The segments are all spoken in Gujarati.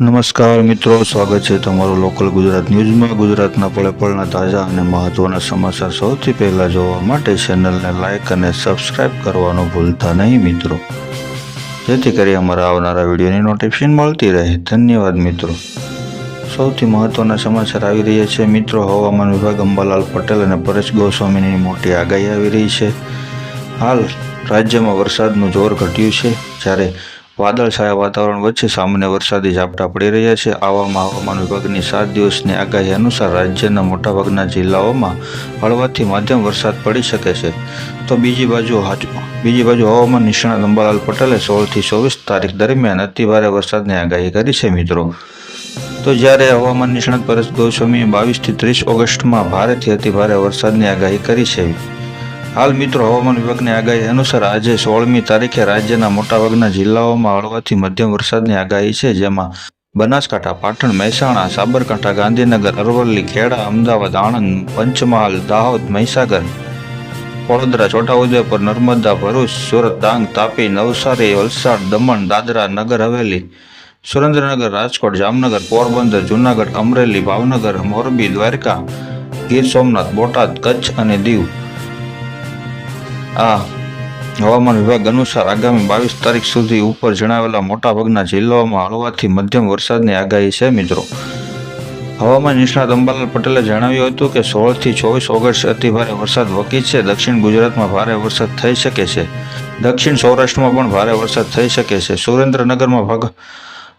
નમસ્કાર મિત્રો, સ્વાગત છે તમારું લોકલ ગુજરાત ન્યૂઝમાં. ગુજરાતના પળે પળના તાજા અને મહત્વના સમાચાર સૌથી પહેલાં જોવા માટે ચેનલને લાઇક અને સબસ્ક્રાઇબ કરવાનું ભૂલતા નહીં મિત્રો. જેથી કરી અમારા આવનારા વિડીયોની નોટિફિકેશન મળતી રહે. ધન્યવાદ મિત્રો. સૌથી મહત્વના સમાચાર આવી રહ્યા છે. મિત્રો, હવામાન વિભાગ અંબાલાલ પટેલ અને પરેશ ગોસ્વામીની મોટી આગાહી આવી રહી છે. હાલ રાજ્યમાં વરસાદનું જોર ઘટ્યું છે. જ્યારે વાદળછાયા વાતાવરણ વચ્ચે સામાન્ય વરસાદી ઝાપટા પડી રહ્યા છે. આવામાં હવામાન વિભાગની સાત દિવસની આગાહી અનુસાર રાજ્યના મોટાભાગના જિલ્લાઓમાં હળવાથી મધ્યમ વરસાદ પડી શકે છે. તો બીજી બાજુ બીજી બાજુ હવામાન નિષ્ણાત અંબાલાલ પટેલે સોળથી ચોવીસ તારીખ દરમિયાન અતિભારે વરસાદની આગાહી કરી છે મિત્રો. તો જ્યારે હવામાન નિષ્ણાત પરેશ ગોસ્વામીએ બાવીસથી ત્રીસ ઓગસ્ટમાં ભારેથી અતિભારે વરસાદની આગાહી કરી છે. હાલ મિત્રો હવામાન વિભાગની આગાહી અનુસાર આજે સોળમી તારીખે રાજ્યના મોટાભાગના જિલ્લાઓમાં હળવાથી મધ્યમ વરસાદની આગાહી છે, જેમાં બનાસકાંઠા, પાટણ, મહેસાણા, સાબરકાંઠા, ગાંધીનગર, અરવલ્લી, ખેડા, અમદાવાદ, આણંદ, પંચમહાલ, દાહોદ, મહીસાગર, વડોદરા, છોટાઉદેપુર, નર્મદા, ભરૂચ, સુરત, ડાંગ, તાપી, નવસારી, વલસાડ, દમણ, દાદરા, નગર હવેલી, સુરેન્દ્રનગર, રાજકોટ, જામનગર, પોરબંદર, જૂનાગઢ, અમરેલી, ભાવનગર, મોરબી, દ્વારકા, ગીર સોમનાથ, બોટાદ, કચ્છ અને દીવ. આ હવામાન વિભાગ અનુસાર આગામી બાવીસ તારીખ સુધી ઉપર જણાવેલા મોટાભાગના જિલ્લાઓમાં હળવાથી મધ્યમ વરસાદની આગાહી છે, મિત્રો. હવામાન નિષ્ણાત અંબાલાલ પટેલે જણાવ્યું હતું કે સોળથી ચોવીસ ઓગસ્ટ અતિભારે વરસાદ વકી છે. દક્ષિણ ગુજરાતમાં ભારે વરસાદ થઈ શકે છે. દક્ષિણ સૌરાષ્ટ્રમાં પણ ભારે વરસાદ થઈ શકે છે. સુરેન્દ્રનગરમાં ભાગ,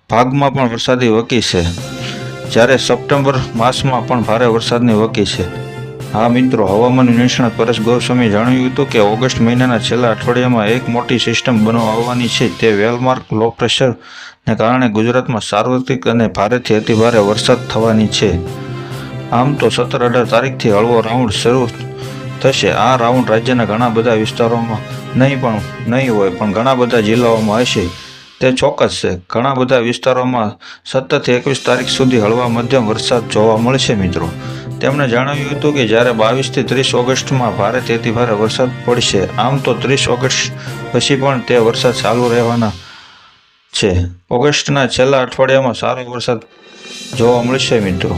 ભાગમાં પણ વરસાદી વકી છે. જ્યારે સપ્ટેમ્બર માસમાં પણ ભારે વરસાદની વકી છે. હા, મિત્રો, હવામાન નિષ્ણાત પરેશ ગોસ્વામી જણાવ્યું હતું કે ઓગસ્ટ મહિનાના છેલ્લા અઠવાડિયામાં એક મોટી સિસ્ટમ બનવા આવવાની છે. તે વેલમાર્ક લો પ્રેશરને કારણે ગુજરાતમાં સાર્વત્રિક અને ભારેથી અતિભારે વરસાદ થવાની છે. આમ તો સત્તર અઢાર તારીખથી હળવો રાઉન્ડ શરૂ થશે. આ રાઉન્ડ રાજ્યના ઘણા બધા વિસ્તારોમાં નહીં પણ, નહીં હોય, પણ ઘણા બધા જિલ્લાઓમાં હશે. તે ચોક્કસ છે. ઘણા બધા વિસ્તારોમાં સત્તરથી એકવીસ તારીખ સુધી હળવા મધ્યમ વરસાદ જોવા મળશે, મિત્રો. તેમણે જણાવ્યું હતું કે જ્યારે બાવીસથી ત્રીસ ઓગસ્ટમાં ભારે તેથી ભારે વરસાદ પડશે, આમ તો ત્રીસ ઓગસ્ટ પછી પણ તે વરસાદ ચાલુ રહેવાના છે. ઓગસ્ટના છેલ્લા અઠવાડિયામાં સારો વરસાદ જોવા મળશે મિત્રો.